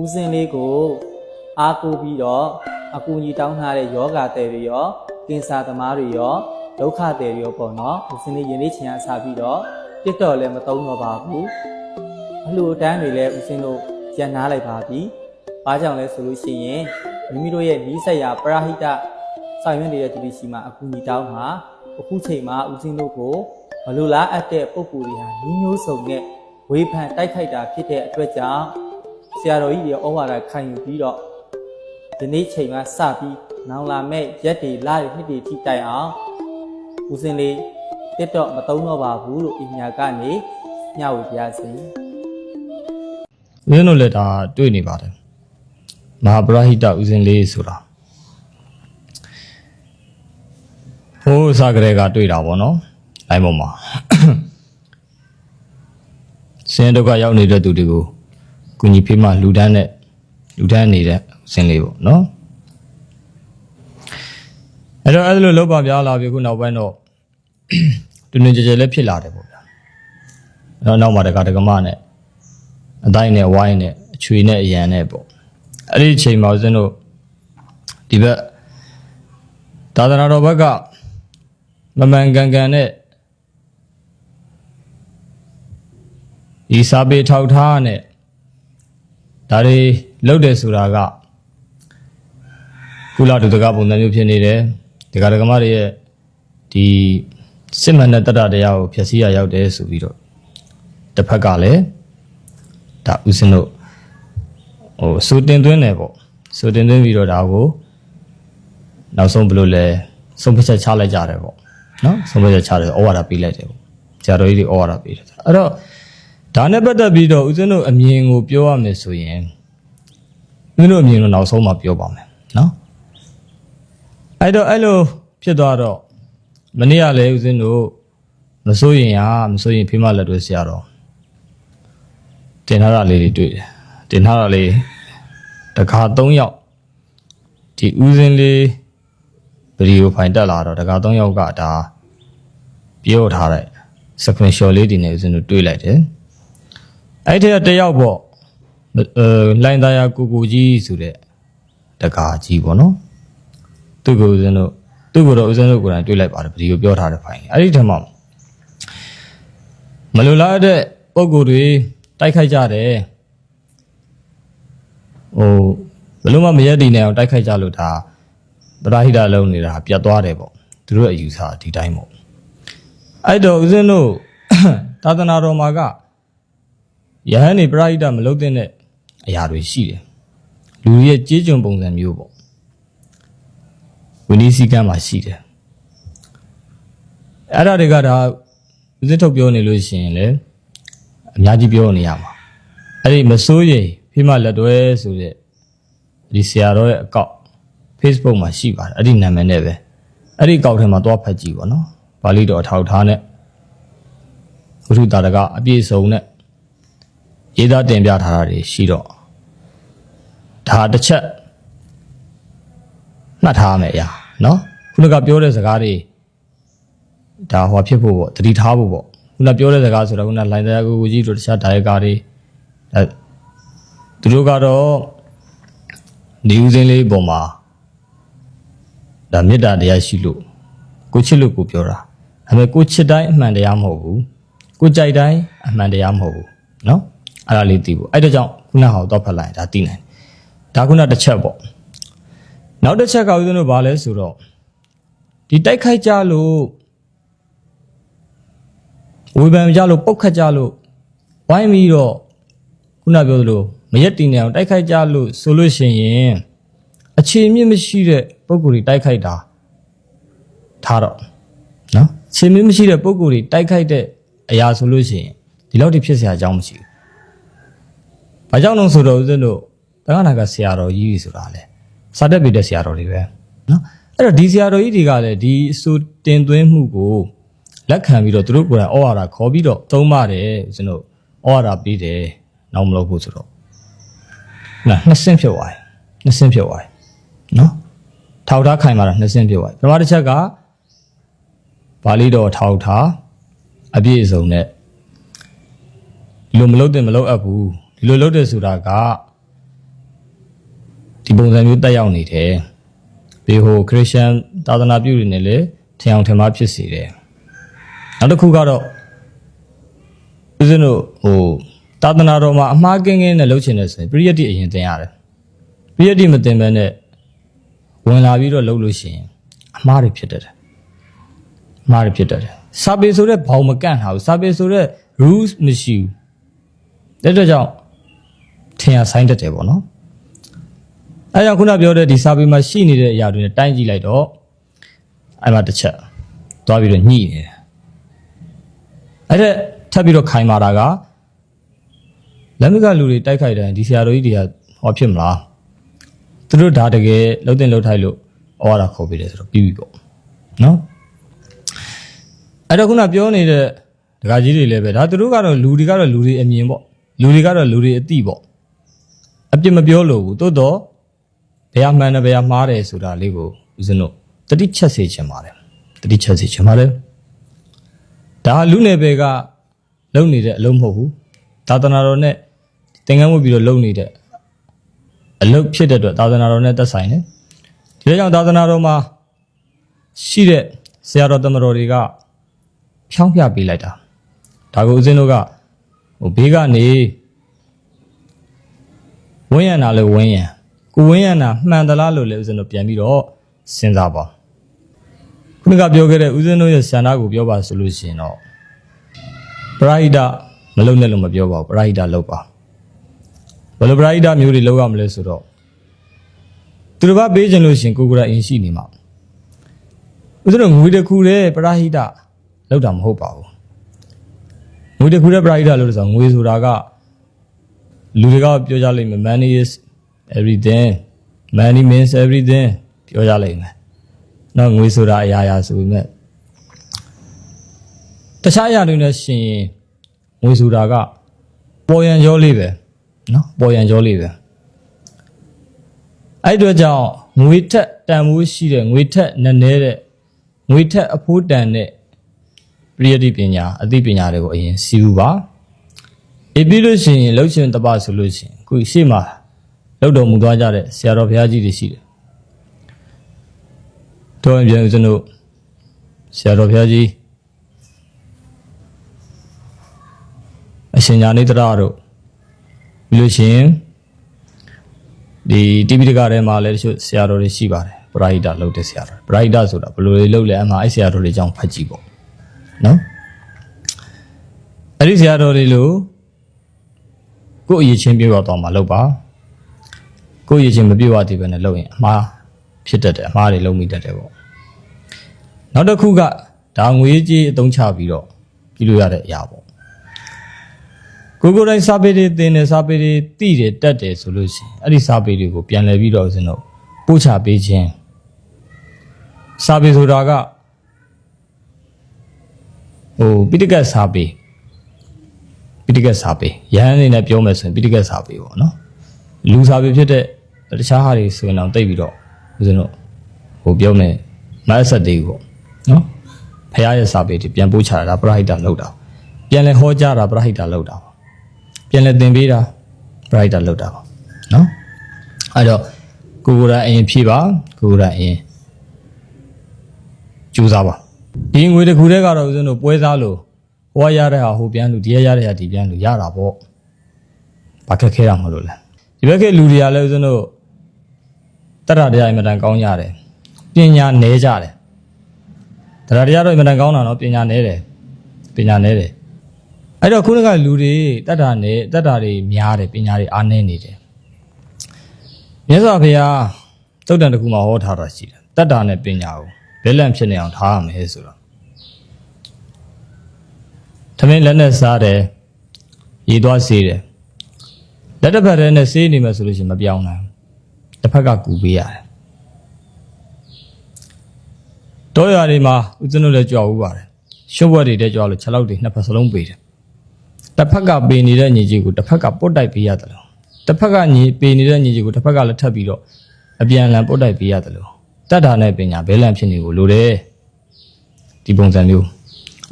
ဦးစင်းလေးကိုအားကိုးပြီးတော့အကူအညီတောင်းထားတဲ့ယောဂတဲ့တွေရောကင်ဆာသမားတွေရောဒုက္ခတဲ့တွေရောပေါ့နော်ဦးစင်းလေးယနေ့ချင်းအားစားပြီးတော့တစ်တော်လည်းမသုံးတော့ပါဘူးအလှူအတန်းတွေလည်းဦးစင်းတို့ရန်နာလိုက်ပါပြီ။ဘာကြောင့်လဲဆိုလို့ရှိရင်မိမိတို့ရဲ့နီးစပ်ရာပရဟိတဆောင်ရွက်နေတဲ့သူတွေရှိမှအကူအညီတောင်းမှာအခုချိန်မှာဦးစင်းတို့ကိုမလိုလားအပ်တဲ့ပုံကူတွေဟာမျိုးမျိုးစုံနဲ့ဝေဖန်တိုက်ခိုက်တာဖြစ်တဲ့အတွက်ကြောင့်ဆ ရာတော်ကြီးတွေဩဝါဒခံယူပြီးတော့ဒီနေ့ချိန်မှာစပြီးနောင်လာမဲ့ရက်တွေလတွေနှစ်တွေထိတိုင်အောင်ဦးစင်းလေးတစ်တော့မသုံးတော့ပါဘူးလို့အညာကနေညဝေပြစေဦးဇင်းတို့လည်းဒါတွေ့နေပါတယ်မဟာပရဟိတဦးဇင်းလေးဆိုတာဟိုးအစကလေးကတွေ့တာပေါ့နော်အဲ့ပေါ်မှာဆင်းရဲဒုက္ခရောက်နေတဲ့သူတွေကို ကုညီဖေးမှလူတန်းနဲ့လူတန်းနေတဲ့ဦးဇင်းလေးပေါ့နော်အဲ့တော့အဲ့လိုလောက်ပါပြားလာပြီခုနောက်ပိုင်းတော့တွင်တွင်ကြဲကြဲလည်းဖြစ်လာတယ်ပေါ့ဗျာအဲ့တော့နောက်မှာတက္ကဒကမနဲ့အတိုင်းနဲ့ဝိုင်းနဲ့အချွေနဲ့အရန်နဲ့ပေါ့အဲ့ဒီအချိန်မှာဦးဇင်းတို့ဒီဘက်သာသနာတော်ဘက်ကမမှန်ကန်ကန်နဲ့ဒီစာပေထောက်ထားနဲ့ ဒါတွေလုပ်တယ်ဆိုတာကကုလဒုတကပုံစံမျိုးဖြစ်နေတယ်ဒီကရကမတွေရဲ့ဒီစစ်မှန်တဲ့တတ္တတရားကိုဖျက်ဆီးရရောက်တယ်ဆိုပြီးတော့တစ်ဖက်ကလည်းဒါဥစဉ်တို့ဟိုစူတင်သွင်းတယ်ပေါ့စူတင်သွင်းပြီးတော့ဒါကိုနောက်ဆုံးဘယ်လိုလဲဆုံးဖြတ်ချက်ချလိုက်ကြတယ်ပေါ့နော်ဆုံးဖြတ်ချက်ချတယ်ဩဝါဒပေးလိုက်တယ်ပေါ့ဆရာတော်ကြီးတွေဩဝါဒပေးတယ်အဲ့တော့ ဒါနဲ့ပတ်သက်ပြီးတော့ဥစဉ်တို့အမြင်ကိုပြောရမယ်ဆိုရင်ဥစဉ်တို့အမြင်ကိုနောက်ဆုံးမှပြောပါမယ်နော်အဲ့တော့အဲ့လိုဖြစ်သွားတော့မနေ့ကလည်းဥစဉ်တို့မစိုးရင်ဟာမစိုးရင်ဖိမလက်တွေဆရာတော်တင်ထားတာလေးတွေတွေ့တယ်တင်ထားတာလေးတခါ၃ယောက်ဒီဥစဉ်လေးဗီဒီယိုဖိုင်တက်လာတော့တခါ၃ယောက်ကဒါပြောထားတဲ့ screenshot လေးဒီနဲ့ဥစဉ်တို့တွေ့လိုက်တယ် အဲ့ဒီတယောက်ပေါ့အဲလိုင်းသားယာကိုကိုကြီးဆိုတဲ့တကာကြီးပေါ့နော်သူ့ကိုဥစဉ်တို့သူ့ကိုတော့ဥစဉ်တို့ကိုယ်တိုင်တွေ့လိုက်ပါတယ်ဗီဒီယိုပြောထားတဲ့ဖိုင်အဲ့ဒီထက်မှမလိုလားတဲ့ပုံကိုယ်တွေတိုက်ခိုက်ကြတယ်ဟိုဘယ်လို့မှမရက်တည်နေအောင်တိုက်ခိုက်ကြလို့ဒါပရာဟိတလုံးနေတာပြတ်သွားတယ်ပေါ့သူတို့ရဲ့အယူဆဒီတိုင်းပေါ့အဲ့တော့ဦးဇင်းတို့သာသနာတော်မှာက ယဟန်နေပရာဟိတမလုပ်တဲ့အရာတွေရှိတယ်လူတွေရဲ့ကြေးကျွန်ပုံစံမျိုးပေါ့ဝိနည်းစည်းကမ်းမှာရှိတယ်အဲ့ဒါတွေကဒါဦးဇင်းထုတ်ပြောနေလို့ရှိရင်လေအများကြီးပြောနေရမှာအဲ့ဒီမစိုးရိမ်ဖိမလက်တွဲဆိုတဲ့ဒီဆရာတော်ရဲ့အကောင့် Facebook မှာရှိပါတယ်အဲ့ဒီနာမည်နဲ့ပဲအဲ့ဒီအကောင့်ထဲမှာသွားဖတ်ကြည့်ပါနော်ပါဠိတော်အထောက်ထားနဲ့ဝိထုတာတကအပြည့်စုံနဲ့ ရေးသားတင်ပြထားတာတွေရှိတော့ဒါတစ်ချက်နှတ်ထားမယ်အရာနော်ခုနကပြောတဲ့စကားတွေဒါဟောဖြစ်ဖို့ပေါ့တတိထားဖို့ပေါ့ခုနပြောတဲ့စကားဆိုတော့ခုနလိုင်းတရားကိုကိုကြီးတို့တခြားဒါရိုက်ကာတွေအဲသူတို့ကတော့နေဦးစင်းလေးပုံမှာဒါမေတ္တာတရားရှိလို့ကိုချစ်လို့ကိုပြောတာဒါပေမဲ့ကိုချစ်တိုင်းအမှန်တရားမဟုတ်ဘူးကိုကြိုက်တိုင်းအမှန်တရားမဟုတ်ဘူးနော် အဲ့ဒါလေးသိဖို့အဲ့ဒါကြောင့်ခုနဟောတော့ဖတ်လိုက်ဒါသိနိုင်တယ်ဒါခုနတစ်ချက်ပေါ့နောက်တစ်ချက်ကဦးဇင်းတို့ဗာလဲဆိုတော့ဒီတိုက်ခိုက်ကြလို့ဝေဖန်ကြလို့ပုတ်ခတ်ကြလို့ဝိုင်းပြီးတော့ခုနပြောသလိုမရက်တင်နေအောင်တိုက်ခိုက်ကြလို့ဆိုလို့ရှိရင်အခြေအမြင့်မရှိတဲ့ပုံကိုယ်တွေတိုက်ခိုက်တာထားတော့နော်ခြေမြင့်မရှိတဲ့ပုံကိုယ်တွေတိုက်ခိုက်တဲ့အရာဆိုလို့ရှိရင်ဒီလောက်ထိဖြစ်เสียအကြောင်းမရှိဘူး။ ဘာကြောင့်လဲဆိုတော့ဦးဇင်းတို့တက္ကနာကဆရာတော်ကြီးဆိုတာလေစာတက်ပြတဲ့ဆရာတော်တွေပဲနော်အဲ့တော့ဒီဆရာတော်ကြီးတွေကလည်းဒီအစိုးတင်သွင်းမှုကိုလက်ခံပြီးတော့သူတို့ကိုယ်တိုင်ဩဝါဒခေါ်ပြီးတော့သုံးပါတယ်ဦးဇင်းတို့ဩဝါဒပေးတယ်နောက်မလုပ်ဘူးဆိုတော့နာနှစ်ဆင့်ဖြစ်သွားတယ်နှစ်ဆင့်ဖြစ်သွားတယ်နော်ထောက်ထားခိုင်မာတာနှစ်ဆင့်ဖြစ်သွားတယ်ပထမတစ်ချက်ကပါဠိတော်ထောက်ထားအပြည့်အစုံနဲ့ဒီလိုမလုပ်တဲ့မလုပ်အပ်ဘူး ဒီလိုလုပ်တဲ့ဆိုတာကဒီပုံစံမျိုးတက်ရောက်နေတယ်ဘေဟိုခရစ်ယာန်သာသနာပြုတွေနဲ့လည်းထင်အောင်ထင်မှားဖြစ်စေတယ်နောက်တစ်ခုကတော့ဦးဇင်းတို့ဟိုသာသနာတော်မှာအမှားကင်းကင်းနဲ့လုပ်ချင်တယ်ဆိုရင်ပရိယတ်တိအရင်သင်ရတယ်ပရိယတ်တိမသင်ဘဲနဲ့ဝင်လာပြီးတော့လုပ်လို့ရှိရင်အမှားတွေဖြစ်တတ်တယ်အမှားတွေဖြစ်တတ်တယ်စာပေဆိုတဲ့ဘောင်မကန့်ထားဘူးစာပေဆိုတဲ့ rules မရှိဘူးတဲ့အတွက်ကြောင့် ထင်ရဆိုင်တတ်တယ်ပေါ့နော်အဲကြောင့်ခုနပြောတဲ့ဒီစာပေမှာရှိနေတဲ့အရာတွေနဲ့တိုင်းကြည့်လိုက်တော့အဲ့မှာတစ်ချက်သွားပြီးတော့ညှိနေတယ်အဲ့ဒါထပ်ပြီးတော့ခိုင်မာတာကလက်မကလူတွေတိုက်ခိုက်တယ်ဒီဆရာတော်ကြီးတွေကဟောဖြစ်မလားသူတို့ဒါတကယ်လှုပ်တင်လှုပ်ထိုက်လို့ဩဝါဒခေါ်ပေးတယ်ဆိုတော့ပြီးပြီပေါ့နော်အဲ့တော့ခုနပြောနေတဲ့ဒကာကြီးတွေလည်းပဲဒါသူတို့ကတော့လူတွေကတော့လူတွေအမြင်ပေါ့လူတွေကတော့လူတွေအတိပေါ့ အပြစ်မပြောလို့ဘူးတိုးတော့ဘယ်ဟာမှန်တယ်ဘယ်ဟာမှားတယ်ဆိုတာလေးကိုဦးဇင်းတို့တတိချက်စေချင်ပါတယ်တတိချက်စေချင်ပါတယ်ဒါလူနယ်ပယ်ကလုံနေတဲ့အလုံးမဟုတ်ဘူးသာသနာတော်နဲ့သင်္ကန်းဝတ်ပြီးတော့လုံနေတဲ့အလုပ်ဖြစ်တဲ့အတွက်သာသနာတော်နဲ့သက်ဆိုင်တယ်ဒီလိုကြောင့်သာသနာတော်မှာရှိတဲ့ဆရာတော်တမတော်တွေကဖြောင်းပြပေးလိုက်တာဒါကိုဦးဇင်းတို့ကဟိုဘေးကနေ ဝင်းရံတာလဲဝင်းရံကိုဝင်းရံတာမှန်သလားလို့လည်းဦးဇင်းတို့ပြန်ပြီးတော့စဉ်းစားပါခုနကပြောခဲ့တဲ့ဦးဇင်းတို့ရဲ့ဆန္ဒကိုပြောပါဆိုလို့ရှိရင်တော့ပရိဟိတမလုံနဲ့လို့မပြောပါဘူးပရိဟိတလုပ်ပါဘယ်လိုပရိဟိတမျိုးတွေလုပ်ရမလဲဆိုတော့သူတစ်ပါးပေးခြင်းလို့ရှရင်ကိုကိုယ်တိုင်အင်ရှိနေမှာဦးဇင်းတို့ငွေတစ်ခုတည်းပရိဟိတလုပ်တာမဟုတ်ပါဘူးငွေတစ်ခုတည်းပရိဟိတလုပ်လို့ဆိုတော့ငွေဆိုတာက လူတွေကပြောကြလိမ့်မယ် money is everything money means everything ပြောကြလိမ့်မယ်နော်ငွေဆိုတာအရာရာဆိုပေမဲ့တခြားအရာတွေနဲ့ရှင်ရင်ငွေဆိုတာကပေါ်ရန်ကြောလေးပဲနော်ပေါ်ရန်ကြောလေးပဲအဲ့ဒီတော့ကြောင့်ငွေထက်တန်ဖိုးရှိတဲ့ငွေထက်နည်းနည်းတဲ့ငွေထက်အဖိုးတန်တဲ့ပရိယတိပညာအသိပညာတွေကိုအရင်စီးဘူးပါ အေးပြီးလို့ရှိရင်လှုပ်ရှင်တပဆိုလို့ရှိရင်အခုရှေ့မှာလှုပ်တော်မူသွားကြတဲ့ဆရာတော်ဘုရားကြီးတွေရှိတယ်တော်ရင်ပြန်ဦးဇင်းတို့ဆရာတော်ဘုရားကြီးအရှင်ညာနေတရတို့ပြီးလို့ရှိရင်ဒီတိပိဋကထဲမှာလည်းတချို့ဆရာတော်တွေရှိပါတယ်ပရာဟိတလုပ်တဲ့ဆရာတော်ပရာဟိတဆိုတာဘယ်လိုတွေလုပ်လဲအမှအဲ့ဆရာတော်တွေအကြောင်းဖတ်ကြည့်ပေါ့နော်အဲ့ဒီဆရာတော်တွေလို့ ကိုယ့်အရေးချင်းပြောတော့မှလုပ်ပါကိုယ့်အရေးချင်းမပြောရသေးဘဲနဲ့လုပ်ရင်အမှားဖြစ်တတ်တယ်အမှားတွေလုံးမိတတ်တယ်ပေါ့နောက်တစ်ခုကဒါငွေကြေးအသုံးချပြီးတော့ကြည့်လို့ရတဲ့အရာပေါ့ကိုကိုယ်တိုင်စာပေတွေသင်တယ်စာပေတွေသိတယ်တက်တယ်ဆိုလို့ရှိရင်အဲ့ဒီစာပေတွေကိုပြန်လည်ပြီးတော့ဦးဇင်းတို့ပို့ချပေးခြင်းစာပေဆိုတာကဟိုပိဋကတ်စာပေ ပိဋကတ်စာပေရဟန်းအနေနဲ့ပြောမယ်ဆိုရင်ပိဋကတ်စာပေပေါ့နော်လူစာပေဖြစ်တဲ့တခြားဟာတွေဆိုရင်တော့တိတ်ပြီးတော့ဦးဇင်းတို့ဟိုပြောမယ်မတ်ဆက်တွေပေါ့နော်ဖရားရဲ့စာပေတွေပြန်ပို့ချတာဒါပရဟိတလောက်တာပြန်လဲဟောကြားတာပရဟိတလောက်တာပြန်လဲသင်ပေးတာပရဟိတလောက်တာပါနော်အဲ့တော့ကိုကိုယ်တိုင်အရင်ဖြည့်ပါကိုကိုယ်တိုင်အရင်ကြိုးစားပါဒီငွေတစ်ခုတည်းကတော့ဦးဇင်းတို့ပွဲစားလို့ ဟိုကရတဲ့ဟာဟိုပြန်လူဒီရရတဲ့ဟာဒီပြန်လူရတာပေါ့ဘာခက်ခဲတာမလို့လဲဒီဘက်ကလူတွေကလည်းဦးဇင်းတို့တရတရားအင်မတန်ကောင်းကြတယ်ပညာနဲကြတယ်တရားတရားတော့အင်မတန်ကောင်းတာနော်ပညာနဲတယ်ပညာနဲတယ်အဲ့တော့ခုနကလူတွေတတ္တာနဲ့တတ္တာတွေများတယ်ပညာတွေအားနည်းနေတယ်မြတ်စွာဘုရားတုတ်တန်တစ်ခုမှာဟောထားတာရှိတယ်တတ္တာနဲ့ပညာကိုဘယ်လန့်ဖြစ်နေအောင်ထားရမယ်ဆိုတော့ သမင်းလက်နဲ့စားတယ်ရေသွားစေးတယ်လက်တစ်ဖက်တည်းနဲ့စေးနေမယ်ဆိုလို့ရှိရင်မပြောင်းနိုင်ဘူးတစ်ဖက်ကကူပေးရတယ်တောရွာတွေမှာဦးဇင်းတို့လည်းကြွားဦးပါတယ်ရှုပ်ဘွက်တွေတဲ့ကြွားလို့ခြေလောက်တွေနှစ်ဖက်စလုံးပေးတယ်တစ်ဖက်ကပေးနေတဲ့ညီကြီးကိုတစ်ဖက်ကပုတ်တိုက်ပေးရတယ်လို့တစ်ဖက်ကညီပေးနေတဲ့ညီကြီးကိုတစ်ဖက်ကလည်းထပ်ပြီးတော့အပြန်အလှန်ပုတ်တိုက်ပေးရတယ်လို့တတ်တာနဲ့ပညာဘဲလန့်ဖြစ်နေကိုလိုတယ်ဒီပုံစံမျိုး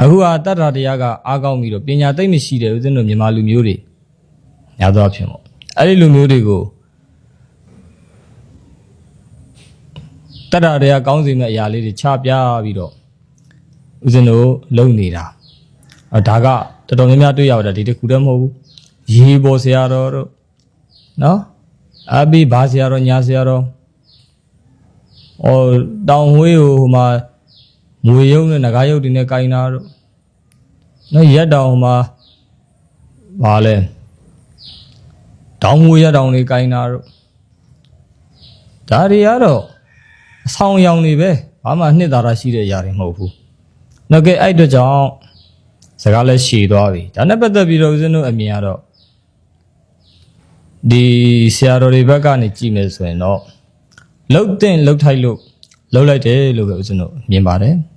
အခုကတတ်တာတရားကအားကောင်းပြီးတော့ပညာသိမ့်မရှိတဲ့ဦးဇင်းတို့မြန်မာလူမျိုးတွေညာသောအဖြစ်ပေါ့အဲ့ဒီလူမျိုးတွေကိုတတ္တတွေကကောင်းစီမဲ့အရာလေးတွေချပြပြီးတော့ဦးဇင်းတို့လုံနေတာအဲဒါကတော်တော်များများတွေ့ရတာဒီတစ်ခုတည်းမဟုတ်ဘူးရေပေါ်ဆရာတော်တို့နော်အဘိဘာဆရာတော်ညာဆရာတော်ဟောတောင်ဝေးဟိုဟိုမှာ မွေရုံနဲ့ငကားရုပ်တွေနဲ့ကင်တာတို့နော်ရက်တောင်ဟိုမှာဘာလဲတောင်မွေရက်တောင်တွေကင်တာတို့ဒါတွေကတော့အဆောင်ရောင်တွေပဲဘာမှနှစ်သာရရှိတဲ့အရာတွေမဟုတ်ဘူး။နော်ကဲအဲ့အတွက်ကြောင့်စကားလည်းရှည်သွားပြီ။ဒါနဲ့ပတ်သက်ပြီးတော့ဦးဇင်းတို့အမြင်ကတော့ဒီဆရာတော်တွေဘက်ကနေကြည့်မယ်ဆိုရင်တော့လှုပ်တဲ့လှုပ်ထိုက်လို့လှုပ်လိုက်တယ်လို့ပဲဦးဇင်းတို့မြင်ပါတယ်။